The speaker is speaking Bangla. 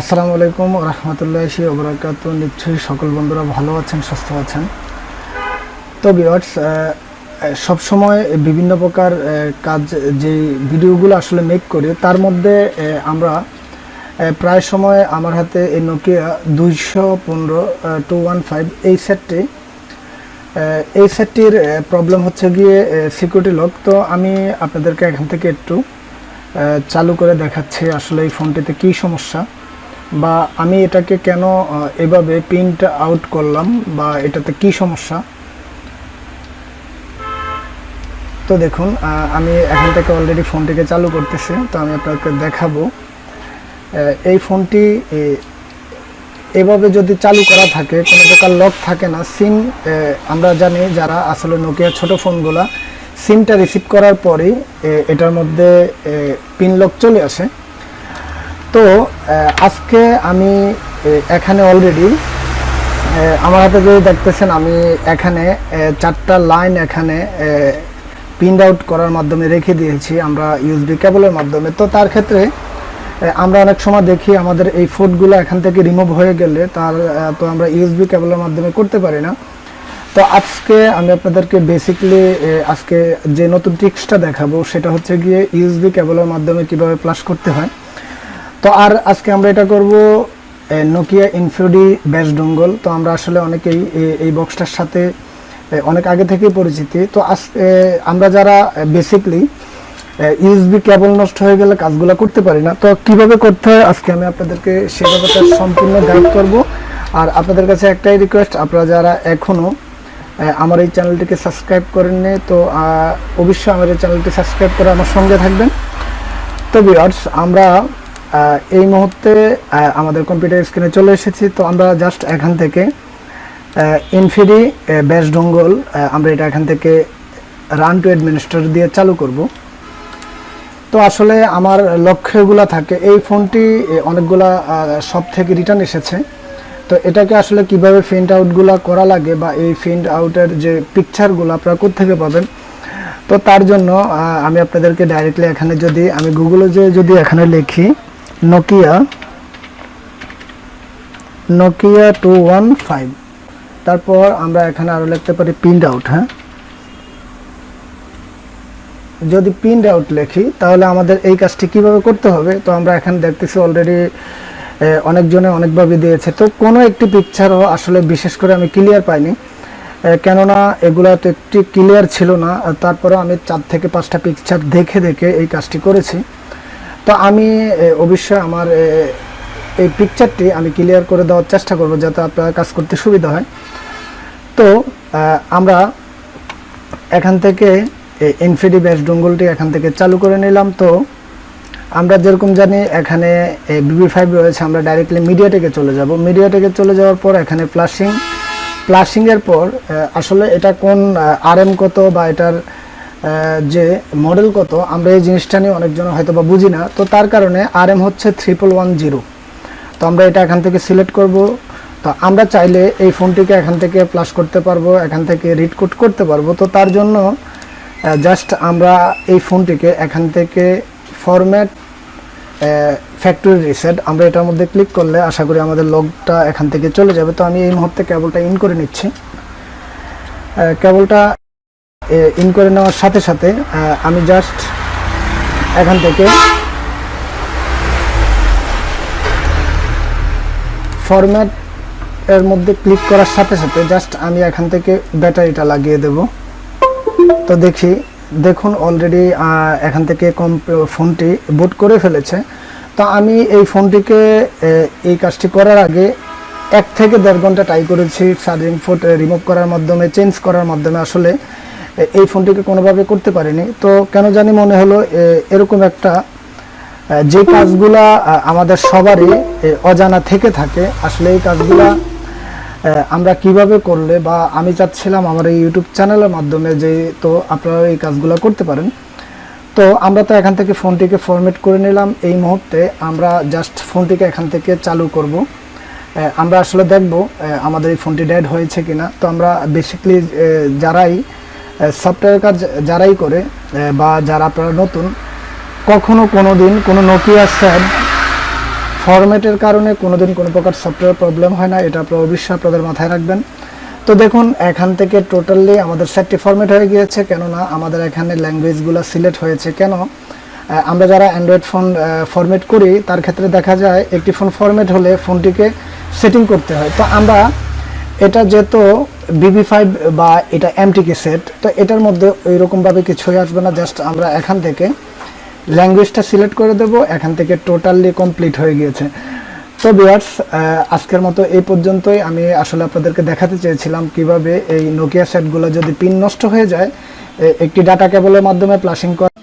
আসসালামু আলাইকুম রহমতুল্লাহি ওবরাকাত নিশ্চয়ই সকল বন্ধুরা ভালো আছেন, সুস্থ আছেন। তো বিয়ার্স সবসময় বিভিন্ন প্রকার কাজ যে ভিডিওগুলো আসলে মেক করি, তার মধ্যে আমরা প্রায় সময় আমার হাতে এই নোকিয়া দুইশো পনেরো টু ওয়ান ফাইভ এই সেটটি এই সেটটির প্রবলেম হচ্ছে গিয়ে সিকিউরিটি লক তো আমি আপনাদেরকে এখান থেকে একটু চালু করে দেখাচ্ছি আসলে এই ফোনটিতে কী সমস্যা। বা আমি এটাকে কেন এভাবে প্রিন্ট আউট করলাম বা এটাতে কি সমস্যা? তো দেখুন আমি এখান থেকে অলরেডি ফোনটিকে চালু করতেছি, তো আমি আপনাকে দেখাবো। এই ফোনটি এভাবে যদি চালু করা থাকে, কোনো প্রকার লক থাকে না সিম আমরা জানি যারা আসলে নোকিয়া ছোট ফোনগুলা সিমটা রিসিভ করার পরেই এটার মধ্যে পিন লক চলে আসে। তো আজকে আমি এখানে অলরেডি আমার হাতে যদি দেখতেছেন, আমি এখানে চারটা লাইন এখানে প্রিন্ট আউট করার মাধ্যমে রেখে দিয়েছি আমরা ইউএসবি কেবলের মাধ্যমে। তো তার ক্ষেত্রে আমরা অনেক সময় দেখি আমাদের এই ফুডগুলো এখান থেকে রিমুভ হয়ে গেলে তার তো আমরা ইউএসবি কেবলের মাধ্যমে করতে পারি না। তো আজকে আমি আপনাদেরকে বেসিকলি আজকে যে নতুন ট্রিক্সটা দেখাবো, সেটা হচ্ছে গিয়ে ইউএসবি কেবলের মাধ্যমে কীভাবে প্লাস করতে হয়। তো আর আজকে আমরা এটা করব নোকিয়া ইনফিউডি ব্যাস ডঙ্গল তো আমরা আসলে অনেকেই এই বক্সটার সাথে অনেক আগে থেকেই পরিচিতি। তো আজ আমরা যারা বেসিকলি ইউএসবি কেবল নষ্ট হয়ে গেলে কাজগুলো করতে পারি না। তো কীভাবে করতে হয় আজকে আমি আপনাদেরকে সে ব্যাপারটা সম্পূর্ণ গাইড করব। আর আপনাদের কাছে একটাই রিকোয়েস্ট আপনারা যারা এখনও আমার এই চ্যানেলটিকে সাবস্ক্রাইব করেননি, তো অবশ্যই আমার এই চ্যানেলটি সাবস্ক্রাইব করে আমার সঙ্গে থাকবেন। তো ভিউয়ার্স আমরা এই মুহূর্তে আমাদের কম্পিউটার স্ক্রিনে চলে এসেছি। তো আমরা জাস্ট এখান থেকে ইনফিডি ব্যাস ডঙ্গল আমরা এটা এখান থেকে রান টু অ্যাডমিনিস্ট্রেটর দিয়ে চালু করব। তো আসলে আমার লক্ষ্যগুলো থাকে। এই ফোনটি অনেকগুলা সব থেকে রিটার্ন এসেছে। তো এটাকে আসলে কীভাবে প্রিন্ট আউটগুলো করা লাগে বা এই প্রিন্ট আউটের যে পিকচারগুলো আপনারা কোথেকে পাবেন? তো তার জন্য আমি আপনাদেরকে ডাইরেক্টলি এখানে যদি, আমি গুগলে যে যদি এখানে লিখি Nokia Nokia two one five তারপর আমরা এখানে আরও লিখতে পারি প্রিন্ট আউট হ্যাঁ? যদি প্রিন্ট আউট লিখি, তাহলে আমাদের এই কাজটি কীভাবে করতে হবে? তো আমরা এখানে দেখতেছি অলরেডি অনেকজনে অনেকভাবে দিয়েছে। তো কোনো একটি পিকচারও আসলে বিশেষ করে আমি ক্লিয়ার পাইনি। কেননা এগুলো তো একটি ক্লিয়ার ছিল না। আর তারপরেও আমি চার থেকে পাঁচটা পিকচার দেখে দেখে এই কাজটি করেছি। তো আমি অবশ্যই আমার এই পিকচারটি আমি ক্লিয়ার করে দেওয়ার চেষ্টা করব যাতে আপনার কাজ করতে সুবিধা হয়। তো আমরা এখান থেকে ইনফিডি ব্যাস ডঙ্গলটি এখান থেকে চালু করে নিলাম। তো, আমরা যেরকম জানি এখানে বিবি ফাইভ রয়েছে, আমরা ডাইরেক্টলি মিডিয়াটেকে চলে যাব। মিডিয়াটেকে চলে যাওয়ার পর এখানে প্লাসিং প্লাসিংয়ের পর আসলে এটা কোন আর কত বা এটার যে মডেল কত, আমরা এই জিনিসটা নিয়ে অনেকজন হয়তো বা বুঝি না। তো তার কারণে আর এম হচ্ছে ট্রিপল ওয়ান জিরো তো আমরা এটা এখান থেকে সিলেক্ট করব। তো আমরা চাইলে এই ফোনটিকে এখান থেকে প্লাস করতে পারব, এখান থেকে রিড কোড করতে পারব। তো তার জন্য জাস্ট আমরা এই ফোনটিকে এখান থেকে ফরম্যাট ফ্যাক্টরি রিসেট আমরা এটার মধ্যে ক্লিক করলে আশা করি আমাদের লগটা এখান থেকে চলে যাবে। তো আমি এই মুহূর্তে কেবলটা ইন করে নিচ্ছি। কেবলটা ইন করে নেওয়ার সাথে সাথে আমি জাস্ট এখান থেকে ফরম্যাট এর মধ্যে ক্লিক করার সাথে সাথে জাস্ট আমি এখান থেকে ব্যাটারিটা লাগিয়ে দেব। তো দেখি, দেখুন অলরেডি এখান থেকে কম ফোনটি বুট করে ফেলেছে। তো আমি এই ফোনটিকে এই কাজটি করার আগে এক থেকে দেড় ঘণ্টা ট্রাই করেছি চার্জিং ফুট রিমুভ করার মাধ্যমে চেঞ্জ করার মাধ্যমে। আসলে এই ফোনটিকে কোনোভাবে করতে পারিনি। তো কেন জানি মনে হলো এরকম একটা যে কাজগুলা আমাদের সবারই অজানা থেকে থাকে, আসলে এই কাজগুলা আমরা কীভাবে করলে বা আমি চাচ্ছিলাম আমার এই ইউটিউব চ্যানেলের মাধ্যমে যে, তো আপনারা এই কাজগুলো করতে পারেন। তো আমরা তো এখান থেকে ফোনটিকে ফরম্যাট করে নিলাম। এই মুহূর্তে আমরা জাস্ট ফোনটিকে এখান থেকে চালু করব। আমরা আসলে দেখব আমাদের এই ফোনটি ডেড হয়েছে কিনা। তো আমরা বেসিকলি যারাই সফটওয়্যার কাজ যারাই করে বা যারা আপনারা নতুন, কখনো কোনো দিন কোনো নোকিয়া স্যাড ফরম্যাটের কারণে কোনো দিন কোনো প্রকার সফটওয়্যার প্রবলেম হয় না, এটা আপনারা অবশ্যই আপনাদের মাথায় রাখবেন। তো দেখুন, এখান থেকে টোটালি আমাদের সেটটি ফরম্যাট হয়ে গিয়েছে, কেননা আমাদের এখানে ল্যাঙ্গুয়েজগুলো সিলেক্ট হয়েছে। কেন? আমরা যারা অ্যান্ড্রয়েড ফোন ফরম্যাট করি, তার ক্ষেত্রে দেখা যায়, একটি ফোন ফরম্যাট হলে ফোনটিকে সেটিং করতে হয়। তো আমরা এটা যেহেতু বিবি ফাইভ বা এটা এমটিকে সেট তো এটার মধ্যে ওই রকমভাবে কিছুই আসবে না জাস্ট আমরা এখান থেকে ল্যাঙ্গুয়েজটা সিলেক্ট করে দেব, এখান থেকে টোটালি কমপ্লিট হয়ে গিয়েছে। তো বিয়ার্স আজকের মতো এই পর্যন্তই। আমি আসলে আপনাদেরকে দেখাতে চেয়েছিলাম কীভাবে এই নোকিয়া সেটগুলো যদি পিন নষ্ট হয়ে যায় একটি ডাটা কেবলের মাধ্যমে প্লাসিং করা